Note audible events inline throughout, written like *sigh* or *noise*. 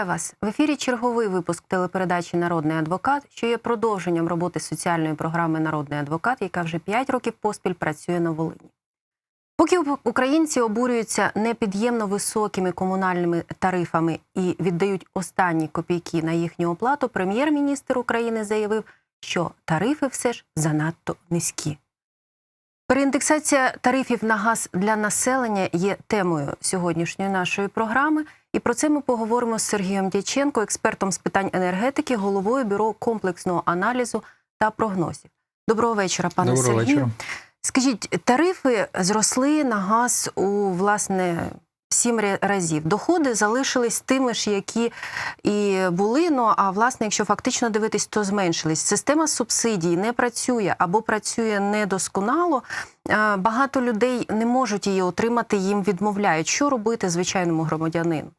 Вітаю вас в ефірі. Черговий випуск телепередачі Народний адвокат, що є продовженням роботи соціальної програми Народний адвокат, яка вже 5 років поспіль працює на Волині. Поки українці обурюються непід'ємно високими комунальними тарифами і віддають останні копійки на їхню оплату, прем'єр-міністр України заявив, що тарифи все ж занадто низькі. Переіндексація тарифів на газ для населення є темою сьогоднішньої нашої програми. І про це ми поговоримо з Сергієм Дяченко, експертом з питань енергетики, головою бюро комплексного аналізу та прогнозів. Доброго вечора, пане Доброго Сергію. вечора. Скажіть, тарифи зросли на газ у власне сім разів. Доходи залишились тими ж, які і були. Ну а власне, якщо фактично дивитись, то зменшились. Система субсидій не працює або працює недосконало. Багато людей не можуть її отримати, їм відмовляють. Що робити звичайному громадянину?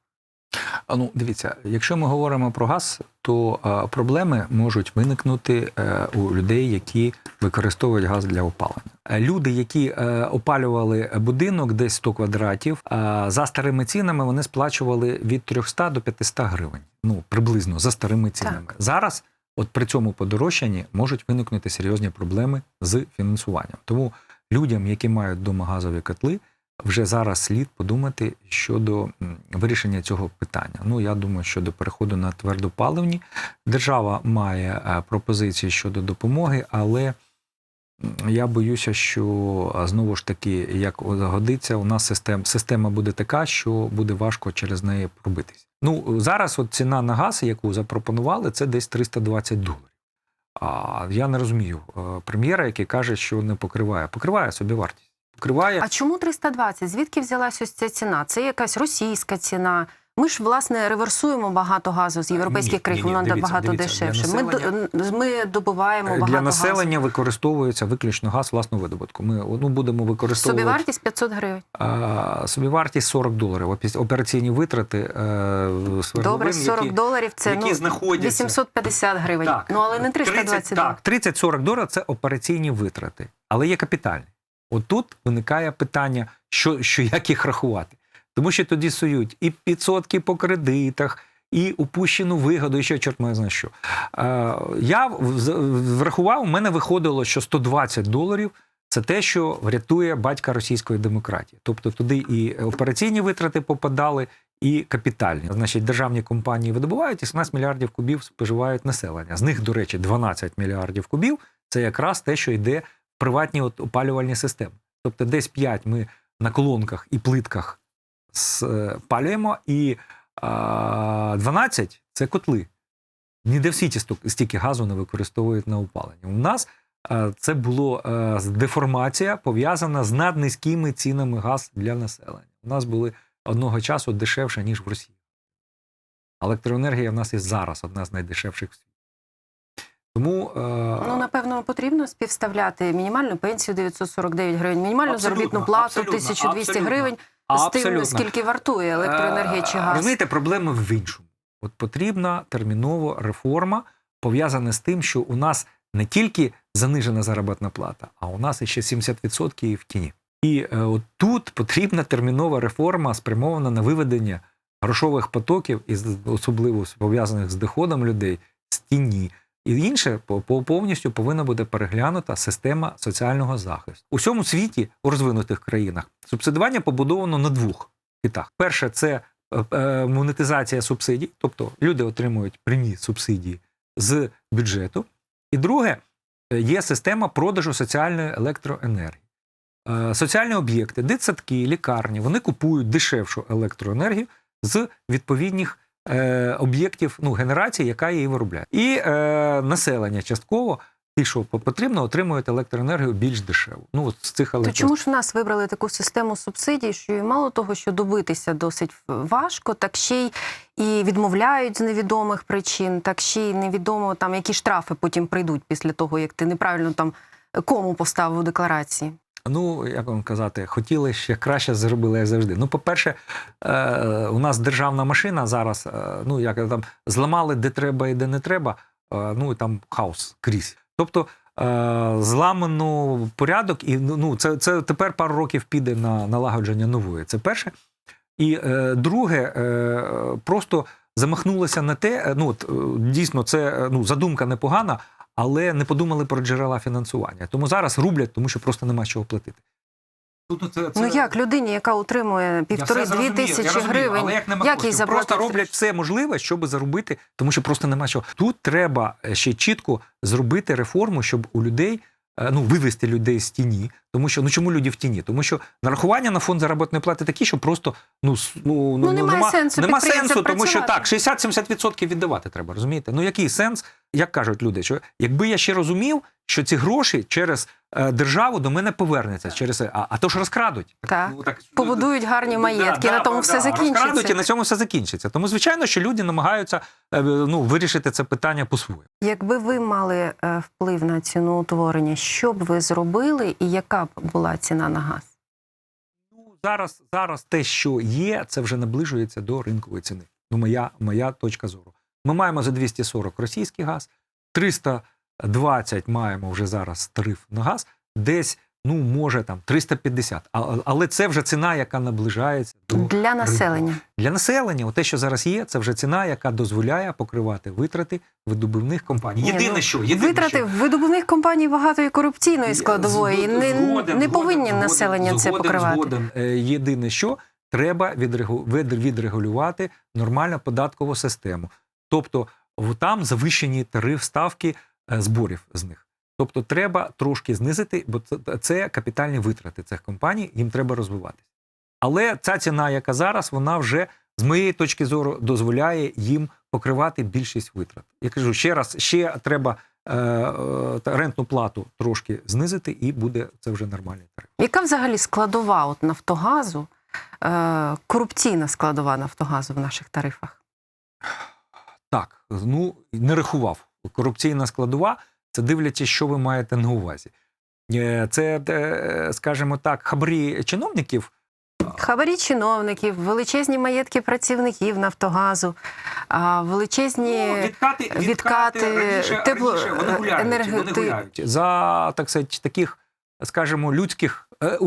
А, Ну, дивіться, якщо ми говоримо про газ, то а, проблеми можуть виникнути е, у людей, які використовують газ для опалення. Е, Люди, які е, опалювали будинок десь 100 квадратів, а, за старими цінами вони сплачували від 300 до 500 гривень. Ну, приблизно за старими цінами. Так. Зараз, от при цьому подорожчанні, можуть виникнути серйозні проблеми з фінансуванням. Тому людям, які мають вдома газові котли, вже зараз слід подумати щодо вирішення цього питання. Ну я думаю, що до переходу на твердопаливні держава має е, пропозиції щодо допомоги, але я боюся, що знову ж таки, як годиться, у нас система, система буде така, що буде важко через неї пробитись. Ну зараз от ціна на газ, яку запропонували, це десь 320 доларів. А я не розумію е, прем'єра, який каже, що не покриває. Покриває собі вартість. Покриває А чому 320? Звідки взялась ось ця ціна? Це якась російська ціна. Ми ж власне реверсуємо багато газу з європейських країн, воно дивіться, багато дивіться, дешевше. Ми, населення- ми добуваємо багато Для газу. населення використовується виключно газ власного видобутку. Ми ну, будемо використовувати Собівартість 500 гривень. а, собівартість 40 доларів. Операційні витрати е, свердловин, Добре, 40 які, доларів це які ну, знаходяться. 850 гривень. Так, ну але не 320 30, Так, 30-40 доларів це операційні витрати, але є капітальні. От тут виникає питання, що, що як їх рахувати. Тому що тоді сують і відсотки по кредитах, і упущену вигоду, і ще чорт мене знає що. Е, я врахував, у мене виходило, що 120 доларів це те, що врятує батька російської демократії. Тобто туди і операційні витрати попадали, і капітальні. Значить, державні компанії видобувають і 17 мільярдів кубів споживають населення. З них, до речі, 12 мільярдів кубів це якраз те, що йде приватні от опалювальні системи. Тобто, десь 5 ми на колонках і плитках спалюємо, і а, 12 це котли. Ніде в світі стільки газу не використовують на опалення. У нас е, це було е, деформація пов'язана з наднизькими цінами газ для населення. У нас були одного часу дешевше, ніж в Росії. Електроенергія в нас і зараз одна з найдешевших в світі. Тому е, Ну, напевно, потрібно співставляти мінімальну пенсію 949 гривень, мінімальну Абсолютно, заробітну плату абсолютно, 1200 абсолютно. гривень з тим, скільки вартує електроенергія чи Е, газ. Розумієте, проблема в іншому. От потрібна терміново реформа, пов'язана з тим, що у нас не тільки занижена заробітна плата, а у нас ще 70% в тіні. І е, от тут потрібна термінова реформа, спрямована на виведення грошових потоків, і з- особливо пов'язаних з доходом людей, з тіні. І інше по, по повністю повинна буде переглянута система соціального захисту. У всьому світі, у розвинутих країнах, субсидування побудовано на двох хітах. Перше, це е, е, монетизація субсидій, тобто люди отримують прямі субсидії з бюджету. І друге, є система продажу соціальної електроенергії. Е, Соціальні об'єкти, дитсадки, лікарні, вони купують дешевшу електроенергію з відповідних е, об'єктів ну, генерації, яка її виробляє. І е, населення частково, ті, що потрібно, отримують електроенергію більш дешеву. Ну, от з цих То чому ж в нас вибрали таку систему субсидій, що і мало того, що добитися досить важко, так ще й і відмовляють з невідомих причин, так ще й невідомо там, які штрафи потім прийдуть після того, як ти неправильно там кому поставив у декларації. Ну, як вам казати, хотіли ще краще зробили, як завжди. Ну, по-перше, е, у нас державна машина зараз, е, ну як там зламали де треба і де не треба. е, ну і там хаос крізь. Тобто е, зламано порядок, і ну, ну це, це тепер пару років піде на налагодження нової. Це перше. І е, друге, е, просто замахнулися на те, е, ну от е, дійсно, це е, ну задумка непогана, але не подумали про джерела фінансування. Тому зараз рублять, тому що просто нема чого платити. Тут це, Ну як людині, яка отримує півтори-дві тисячі гривень, але як, нема як їй? Просто роблять все можливе, щоб заробити, тому що просто нема чого. Тут треба е, ще чітко зробити реформу, щоб у людей. Е, Ну, вивести людей з тіні, тому що ну чому люди в тіні? Тому що нарахування на фонд заробітної плати такі, що просто ну с- ну, Ну, немає нема, сенсу нема сенсу, тому що так 60-70% віддавати треба. Розумієте? Ну який сенс, як кажуть люди, що якби я ще розумів, що ці гроші через е, державу до мене повернуться через а, а то ж розкрадуть. Так. Ну, так Побудують гарні маєтки, на тому все Розкрадуть і закінчиться. на цьому все закінчиться. Тому звичайно, що люди намагаються е, ну вирішити це питання по-своєму. Якби ви мали е, вплив на ціну утворення, що б ви зробили і яка б була ціна на газ? Ну, зараз, зараз те, що є, це вже наближується до ринкової ціни. Ну, моя, моя точка зору. Ми маємо за 240 російський газ, 320 маємо вже зараз тариф на газ, десь, ну, може там 350. А- Але це вже ціна, яка наближається до Для населення. Для населення, те, що зараз є, це вже ціна, яка дозволяє покривати витрати видобувних компаній. Ні, Єдине, ну, що єдине, Витрати що, видобувних компаній багато і корупційної складової. і не, Згоден, не повинні згоден, населення це покривати. згоден. Єдине, що треба відрегу- відрегулювати нормальну податкову систему. Тобто там завищені тариф ставки зборів з них. Тобто треба трошки знизити, бо це, це капітальні витрати цих компаній, їм треба розвиватися. Але ця ціна, яка зараз, вона вже з моєї точки зору дозволяє їм покривати більшість витрат. Я кажу ще раз, ще треба е, е, рентну плату трошки знизити, і буде це вже нормальний тариф. Яка взагалі складова от Нафтогазу, е, корупційна складова Нафтогазу в наших тарифах? Так, ну не рахував. Корупційна складова це дивлячись, що ви маєте на увазі. Е, Це, е, скажімо так, хабарі чиновників. Хабарі чиновників, величезні маєтки працівників Нафтогазу, величезні Ну, відкати, відкати, відкати, раніше, тепло- раніше вони гуляють, енерго- вони гуляють. За так сказати, таких, скажімо, людських е,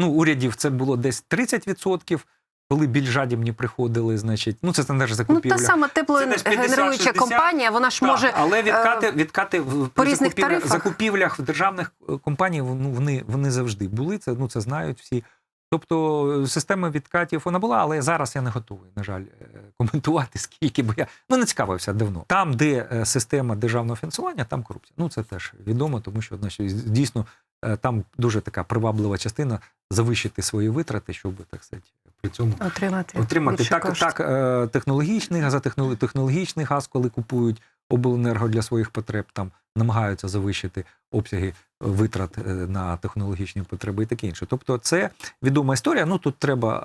ну, урядів це було десь 30%, коли більш жадібні приходили, значить, ну це стандартна Ну, та сама теплоенергуюча 50-60, компанія, вона ж Так, може але відкати, відкати в по різних закупівлях, тарифах. закупівлях в державних е, компаній ну, вони, вони завжди були. Це ну це знають всі. Тобто е, система відкатів вона була, але зараз я не готовий, на жаль, е, коментувати *laughs* скільки, бо я ну не цікавився давно. Там, де е, система державного фінансування, там корупція. Ну це теж відомо, тому що значить, дійсно е, там дуже така приваблива частина завищити свої витрати, щоб так сказати, при цьому отримати, отримати так, коштів. так е, технологічний газ, а технологічний газ, коли купують обленерго для своїх потреб, там намагаються завищити обсяги витрат е, на технологічні потреби і таке інше. Тобто, це відома історія. Ну тут треба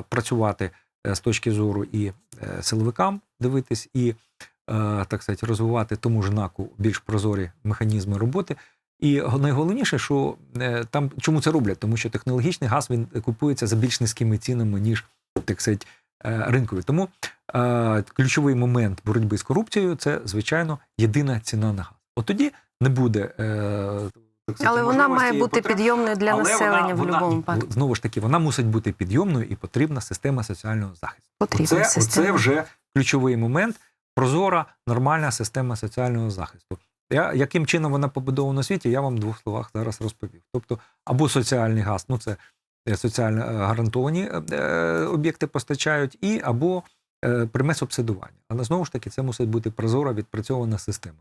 е, працювати е, з точки зору і е, силовикам дивитись, і е, так сказати, розвивати тому ж наку більш прозорі механізми роботи. І найголовніше, що е, там чому це роблять? Тому що технологічний газ він купується за більш низькими цінами, ніж так сказати, е, ринкові. Тому е, ключовий момент боротьби з корупцією це, звичайно, єдина ціна на газ. От тоді не буде. Е, Але вона має бути потреб. підйомною для Але населення вона, в будь-якому випадку. Знову ж таки, вона мусить бути підйомною і потрібна система соціального захисту. Потрібна оце вже ключовий момент. Прозора, нормальна система соціального захисту. Я, яким чином вона побудована у світі, я вам в двох словах зараз розповів. Тобто, або соціальний газ, ну це е, соціально е, гарантовані е, об'єкти постачають, і або пряме субсидування. Але знову ж таки, це мусить бути прозора, відпрацьована система.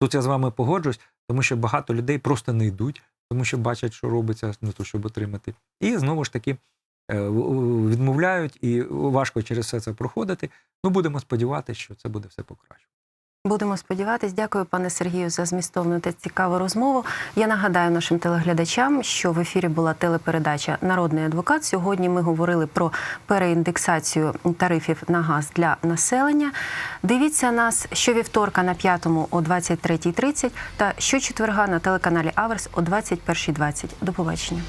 Тут я з вами погоджуюсь, тому що багато людей просто не йдуть, тому що бачать, що робиться, не то, щоб отримати. І знову ж таки відмовляють, і важко через все це проходити. Ну, будемо сподіватися, що це буде все покраще. Будемо сподіватись. Дякую, пане Сергію, за змістовну та цікаву розмову. Я нагадаю нашим телеглядачам, що в ефірі була телепередача Народний адвокат. Сьогодні ми говорили про переіндексацію тарифів на газ для населення. Дивіться нас щовівторка на п'ятому о 23.30 та щочетверга на телеканалі Аверс о 21.20. До побачення.